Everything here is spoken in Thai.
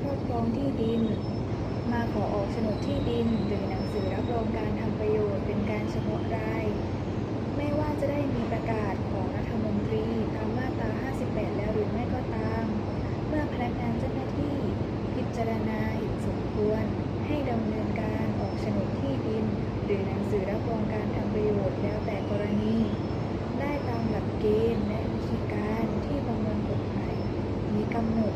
ครองที่ดิน มาขอออกโฉนดที่ดิน หรือหนังสือรับรองการทำประโยชน์เป็นการเฉพาะราย ไม่ว่าจะได้มีประกาศของรัฐมนตรีตามมาตรา 58 แล้วหรือไม่ก็ตาม เมื่อพนักงานเจ้าหน้าที่พิจารณาเห็นสมควร ให้ดำเนินการออกโฉนดที่ดิน หรือหนังสือรับรองการทำประโยชน์แล้วแต่กรณี ได้ตามหลักเกณฑ์และวิธีการที่ประมวลกฎหมายมีกำหนด